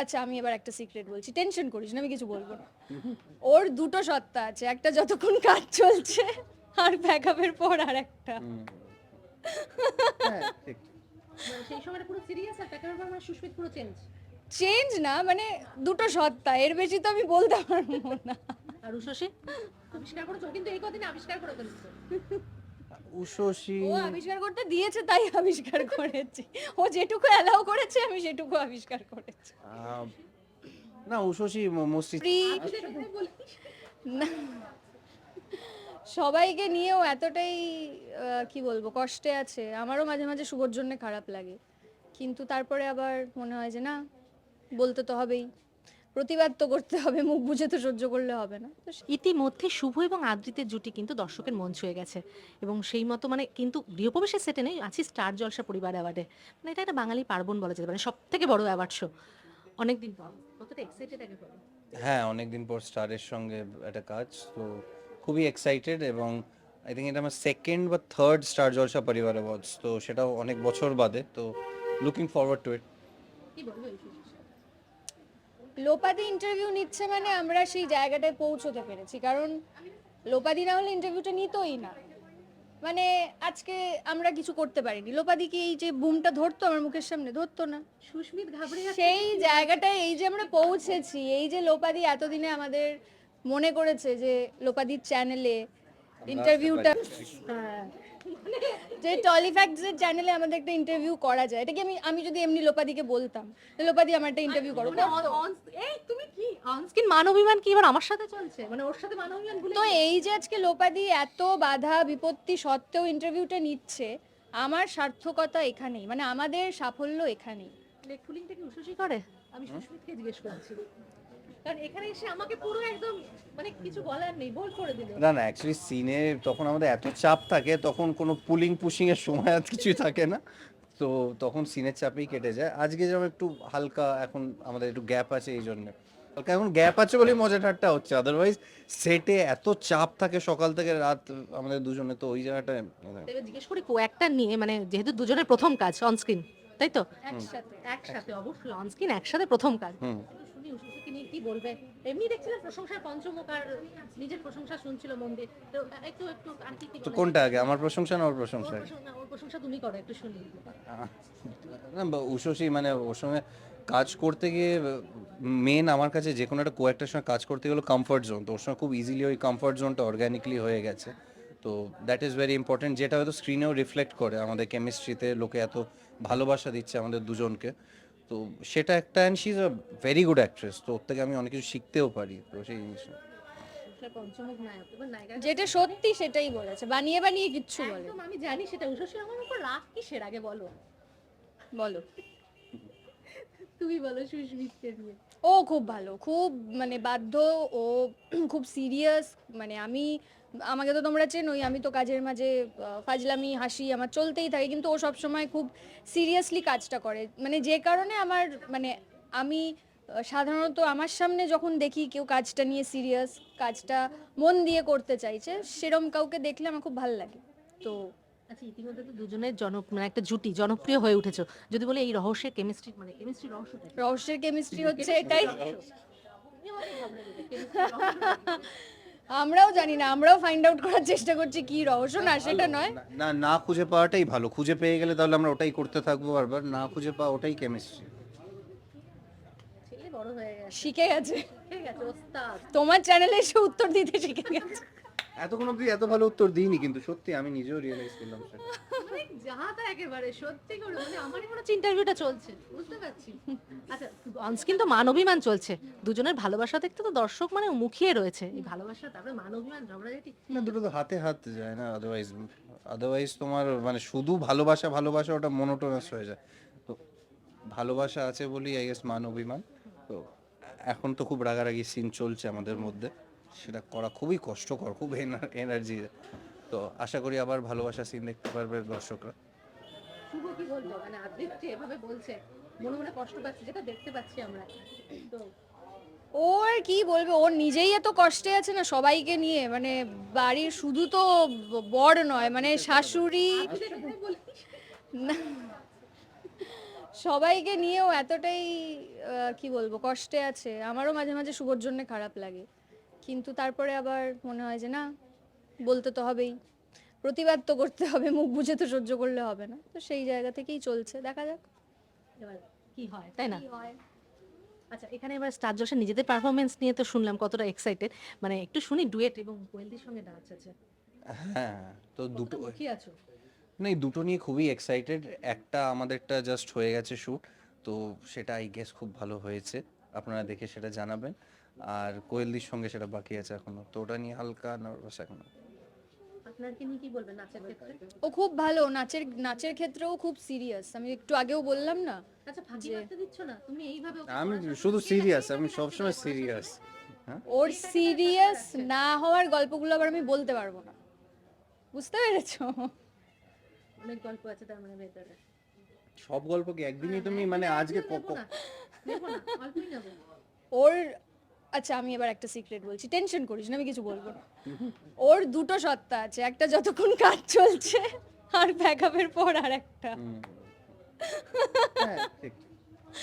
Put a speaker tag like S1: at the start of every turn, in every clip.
S1: আচ্ছা আমি এবার একটা সিক্রেট বলছি। টেনশন করিস না আমি কিছু বলব না। ওর দুটো সত্তা আছে একটা যতক্ষণ কাজ চলছে আর ব্যাকআপের পর আর একটা।
S2: হ্যাঁ ঠিক।
S3: মানে সেই সময়টা পুরো সিরিয়াস আর প্যাকের ব্যাপার মানে সুস্মিত পুরো চেঞ্জ
S1: চেঞ্জ না মানে দুটো সত্তা এর বেশি তো আমি বলতে পারব না।
S3: আর উষসী আবিষ্কার করেছ? কিন্তু এই কদিনে আবিষ্কার করে ফেলছে।
S2: উষসী
S1: ও আবিষ্কার করতে দিয়েছে তাই আবিষ্কার করেছি। ও যেটুকু অ্যালাউ করেছে আমি সেটুকু আবিষ্কার করেছি।
S2: না মোস্টলি
S1: ফ্রি না। সবাইকে নিয়েও এতটাই কি বলব কষ্টে আছে। আমারও মাঝে মাঝে শুভর জন্য খারাপ লাগে। কিন্তু তারপরে আবার মনে হয় যে না বলতে তো হবেই। প্রতিবাদ তো করতে হবে মুখ বুঝে তো সহ্য করলে হবে না। তো
S3: ইতিমধ্যে শুভ এবং আদ্রিতের জুটি কিন্তু দর্শকের মন ছুঁয়ে গেছে। এবং সেই মতো মানে কিন্তু গৃহপ্রবেশের সেটে নেই আছি স্টার জলসা পরিবার অ্যাওয়ার্ডে মানে এটা একটা বাঙালি পার্বণ বলা যেতে পারে সব থেকে বড় অ্যাওয়ার্ড শো অনেকদিন পর কতটা এক্সাইটেড আগে বলো
S2: হ্যাঁ অনেকদিন পর স্টারের সঙ্গে একটা কাজ তো খুবই এক্সাইটেড এবং আই থিঙ্ক এটা আমার সেকেন্ড বা থার্ড স্টার জলসা পরিবার অ্যাওয়ার্ডস তো সেটাও অনেক বছর বাদে তো লুকিং ফরওয়ার্ড টু ইট
S3: কি বলব?
S1: লোপাদি ইন্টারভিউ নিচ্ছে মানে আমরা সেই জায়গাটায় পৌঁছতে পেরেছি কারণ লোপাদি না হলে ইন্টারভিউটা নিতই না। মানে আজকে আমরা কিছু করতে পারিনি। লোপাদি কি এই যে বুমটা ধরতো আমার মুখের সামনে? ধরতো না।
S3: সুস্মিত ঘাবড়ে
S1: সেই জায়গাটায় এই যে আমরা পৌঁছেছি এই যে লোপাদি এতদিনে আমাদের মনে করেছে যে লোপাদির চ্যানেলে ইন্টারভিউটা
S3: হ্যাঁ।
S1: যে টলিফ্যাক্টসের চ্যানেলে আমাদের একটা ইন্টারভিউ করা যায়। এটা কি আমি আমি যদি এমনি লোপাদিকে বলতাম লোপাদি আমার একটা ইন্টারভিউ করো।
S3: মানে এই তুমি কি অনস্ক্রিন মান অভিমান কি এবার আমার সাথে চলছে? মানে ওর সাথে মান অভিমান ভুলে
S1: তো এই যে আজকে লোপাদি এত বাধা বিপত্তি সত্ত্বেও ইন্টারভিউটা নিচ্ছে আমার সার্থকতা এখানেই মানে আমাদের সাফল্য এখানেই।
S3: লেগ ফুলিংটা কি উষসী করে? আমি সুস্মিতকে জিজ্ঞেস করছি। কারণ এখানে এসে আমাকে পুরো একদম মানে কিছু বলার নেই বোল্ড করে দিল।
S2: না না অ্যাকচুয়ালি সিনে তখন আমাদের এত চাপ থাকে তখন কোনো পুলিং পুশিং এর সময় আর কিছুই থাকে না। তো তখন সিনের চাপেই কেটে যায়। আজকে যেমন একটু হালকা এখন আমাদের একটু গ্যাপ আছে এই জন্য। হালকা এখন গ্যাপ আছে বলেই মজা ঠাট্টা হচ্ছে। আদারওয়াইজ সেটে এত চাপ থাকে সকাল থেকে রাত আমাদের দুজনে তো ওই জায়গাটায় মানে
S3: এবার জিজ্ঞেস করি কো একটা নিয়ে মানে যেহেতু দুজনের প্রথম কাজ অনস্ক্রিন তাই তো?
S1: একসাথে
S3: একসাথে অবশ্যই অনস্ক্রিন একসাথে প্রথম কাজ
S2: হুম
S3: একটু শুনি উষসীকে নিয়ে কি বলবে? এমনি দেখছিলাম প্রশংসার পঞ্চমুখ আর নিজের প্রশংসা শুনছিল মন্দির। তো একটু একটু আর কি
S2: তো? কোনটা আগে? আমার প্রশংসা না ওর প্রশংসা
S3: ওর প্রশংসা তুমি করো একটু শুনি।
S2: না উষসী মানে ওর সঙ্গে কাজ করতে গিয়ে মেন আমার কাছে যে কোনো একটা কোয়েক্টার সঙ্গে কাজ করতে গেলে কমফর্ট জোন তো ওর সঙ্গে খুব ইজিলি ওই কমফর্ট জোনটা অর্গ্যানিকলি হয়ে গেছে। তো দ্যাট ইজ ভেরি ইম্পর্টেন্ট যেটা হয়তো স্ক্রিনেও রিফ্লেক্ট করে আমাদের কেমিস্ট্রিতে লোকে এত ভালোবাসা দিচ্ছে আমাদের দুজনকে। তো সেটা একটা and she is a very good actress তো ওর থেকে আমি অনেক কিছু শিখতেও পারি তো সেই জিনিসটা।
S3: প্রশংসার পঞ্চমুখ নায়ক এবার নায়িকা
S1: যেটা সত্যি সেটাই বলেছে বানিয়ে বানিয়ে কিচ্ছু বলে
S3: একদম আমি জানি সেটা উষসী আমার উপর রাগ কিসের? আগে বলো।
S1: বলো।
S3: তুমি বলো সুস্মিতকে নিয়ে।
S1: ও খুব ভালো খুব মানে বাধ্য ও খুব সিরিয়াস মানে আমি আমাকে তো তোমরা চেনোই আমি তো কাজের মাঝে ফাজলামি হাসি আমার চলতেই থাকে কিন্তু ও সব সময় খুব সিরিয়াসলি কাজটা করে। মানে যে কারণে আমার মানে আমি সাধারণত আমার সামনে যখন দেখি কেউ কাজটা নিয়ে সিরিয়াস কাজটা মন দিয়ে করতে চাইছে সেরম কাউকে দেখলে আমার খুব ভালো লাগে। তো
S3: আচ্ছা ইতিমধ্যে তো দুজনের জন মানে একটা জুটি জনপ্রিয় হয়ে উঠেছো। যদি বলে এই রহস্যের কেমিস্ট্রি মানে কেমিস্ট্রি রহস্যটা কি?
S1: রহস্যের কেমিস্ট্রি হচ্ছে এটাই। আমরাও জানি না আমরাও ফাইন্ড আউট করার চেষ্টা করছি কি রহস্য। না সেটা নয়।
S2: না- না খুঁজে পাওয়াটাই ভালো। খুঁজে পেয়ে গেলে তাহলে আমরা ওটাই করতে থাকব বারবার। না খুঁজে পাওয়া ওটাই কেমিস্ট্রি
S3: ছেলে বড় হয়ে গেছে।
S1: শিখে গেছে।
S3: ঠিক আছে ওস্তাদ।
S1: তোমার চ্যানেলে এসে উত্তর দিতে শিখে গেছে।
S2: এতক্ষণ অব্দি এত ভালো উত্তর দিইনি কিন্তু সত্যি আমি নিজেও রিয়েলাইজ করলাম সেটা।
S3: যাহাতা একেবারে সত্যি করে মানে আমারই মনে হচ্ছে ইন্টারভিউটা চলছে। বুঝতে পারছি। আচ্ছা অনস্ক্রিন তো মান অভিমান চলছে। দুজনের ভালোবাসা দেখতে তো দর্শক মানে মুখিয়ে রয়েছে। এই ভালোবাসা তারপরে মান অভিমান ঝগড়াঝাটি
S2: না দুটো তো হাতে হাত যায় না আদারওয়াইজ আদারওয়াইজ তোমার মানে শুধু ভালোবাসা ভালোবাসা ওটা মনোটোনাস হয়ে যায়। তো ভালোবাসা আছে বলি আই গেস মান অভিমান তো এখন তো খুব রাগারাগি সিন চলছে আমাদের মধ্যে। সেটা করা খুবই কষ্টকর খুব এনার্জি তো আশা করি আবার ভালোবাসা সিন দেখতে পারবে দর্শকরা।
S3: কি বলব? মানে আদ্রিত যে এভাবে বলছে। মনে মনে কষ্ট পাচ্ছে যেটা দেখতে পাচ্ছি আমরা। তো
S1: ওর কি বলবে? ওর নিজেই এত কষ্টে আছে না সবাইকে নিয়ে? মানে বাড়ির শুধু তো বর নয় মানে শাশুড়ি। না, সবাইকে নিয়েও এতটাই কি বলব কষ্টে আছে। আমারও মাঝে মাঝে শুভর জন্য খারাপ লাগে। কিন্তু তারপরে আবার মনে হয় যে না বলতে তো হবেই। প্রতিবাদ তো করতে হবে মুখ বুঝে তো সহ্য করলে হবে না। তো সেই জায়গা থেকেই চলছে দেখা যাক।
S3: এবার কি হয় তাই না? আচ্ছা এখানে এবার স্টার জলসা নিজেদের পারফরমেন্স নিয়ে তো শুনলাম কতটা এক্সাইটেড মানে একটু শুনি ডুয়েট এবং কোয়েলদির সঙ্গে ডান্স আছে।
S2: হ্যাঁ তো দুটো
S3: কি আছো?
S2: না এই দুটো নিয়ে খুবই এক্সাইটেড একটা আমাদেরটা জাস্ট হয়ে গেছে শ্যুট তো সেটা আই গেস খুব ভালো হয়েছে। আপনারা দেখে সেটা জানাবেন। আর কোয়েলদির সঙ্গে সেটা বাকি আছে এখনও। তো ওটা নিয়ে হালকা নার্ভাস
S3: এখনও। নিয়ে কি বলবেন নাচের ক্ষেত্রে?
S1: ও খুব ভালো নাচের নাচের ক্ষেত্রেও খুব সিরিয়াস আমি একটু আগেও বললাম না
S3: আচ্ছা ফাঁকি মারতে দিচ্ছ না? তুমি এইভাবে
S2: আমি শুধু সিরিয়াস আমি সবসময় সিরিয়াস হ্যাঁ?
S1: ওর সিরিয়াস না হওয়ার গল্পগুলো আবার আমি বলতে পারব না। বুঝতে পেরেছ?
S3: অনেক গল্প আছে তার মানে ভেতরে।
S2: সব গল্প কি একদিনই তুমি মানে আজকে
S1: ওর আচ্ছা আমি এবার একটা সিক্রেট বলছি। টেনশন করিস না আমি কিছু বলব না। ওর দুটো সত্তা আছে একটা যতক্ষণ কাজ চলছে আর ব্যাকআপের পর আর একটা।
S2: হ্যাঁ, ঠিক।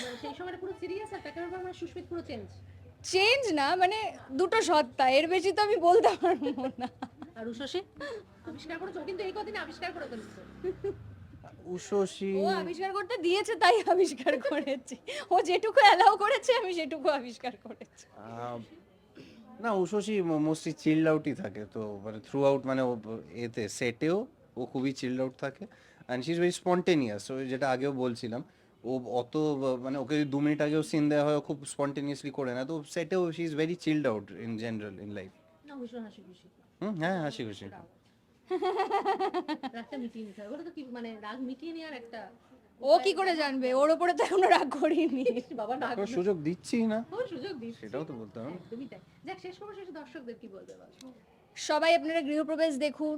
S3: মানে সেই সময়টা পুরো সিরিয়াস আর ব্যাপার মানে সুস্মিত পুরো চেঞ্জ
S1: চেঞ্জ না মানে দুটো সত্তা এর বেশি তো আমি বলতে পারব না।
S3: আর উশসী আবিষ্কার করেছ কিন্তু এই কদিন আবিষ্কার করে ফেলছে।
S2: উষসী
S1: ও আবিষ্কার করতে দিয়েছে তাই আবিষ্কার করেছি। ও যেটুকু অ্যালাউ করেছে আমি সেটুকু আবিষ্কার করেছি।
S2: না উষসী মোস্টলি চিল্ড আউটই থাকে তো মানে থ্রু আউট মানে ও এতে সেটেও ও খুবই চিল্ড আউট থাকে। And she is very spontaneous ওই যেটা আগেও বলছিলাম। ও অত মানে ওকে যদি দু মিনিট আগেও সিন দেওয়া হয় ও খুব স্পন্টেনিয়াসলি করে না তো সেটেও she is very chilled out in general in life
S3: হাসি
S2: হুম হ্যাঁ হাসি খুশি
S3: রাগটা মিটিয়ে নিতে হবে। ওটা তো কি মানে রাগ মিটিয়ে নেওয়ার একটা
S1: ও কি করে জানবে? ওর ওপরে তো এখনও রাগ করিনি।
S3: বাবা রাগ
S2: সুযোগ দিচ্ছি না।
S3: ও সুযোগ দিস
S2: সেটাও তো বলতে হবে।
S3: একদমই তাই। যাক শেষ শেষে দর্শকদের কি বলবে
S1: সবাই আপনারা গৃহপ্রবেশ দেখুন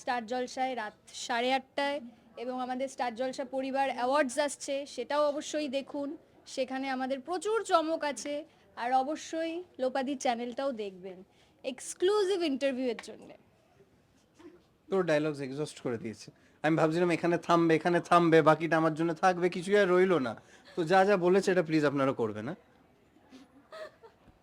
S1: স্টার জলসায় রাত সাড়ে আটটায় এবং আমাদের স্টার জলসা পরিবার অ্যাওয়ার্ডস আসছে সেটাও অবশ্যই দেখুন। সেখানে আমাদের প্রচুর চমক আছে আর অবশ্যই লোপাদি চ্যানেলটাও দেখবেন। এক্সক্লুসিভ ইন্টারভিউয়ের জন্য।
S2: তোর ডায়লগস এক্সস্ট করে দিয়েছে। আমি ভাবছিলাম এখানে থামবে এখানে থামবে, বাকিটা আমার জন্য থাকবে, কিছুই আর রইল না। তো যা যা বলেছে এটা প্লিজ আপনারা করবেন হ্যাঁ?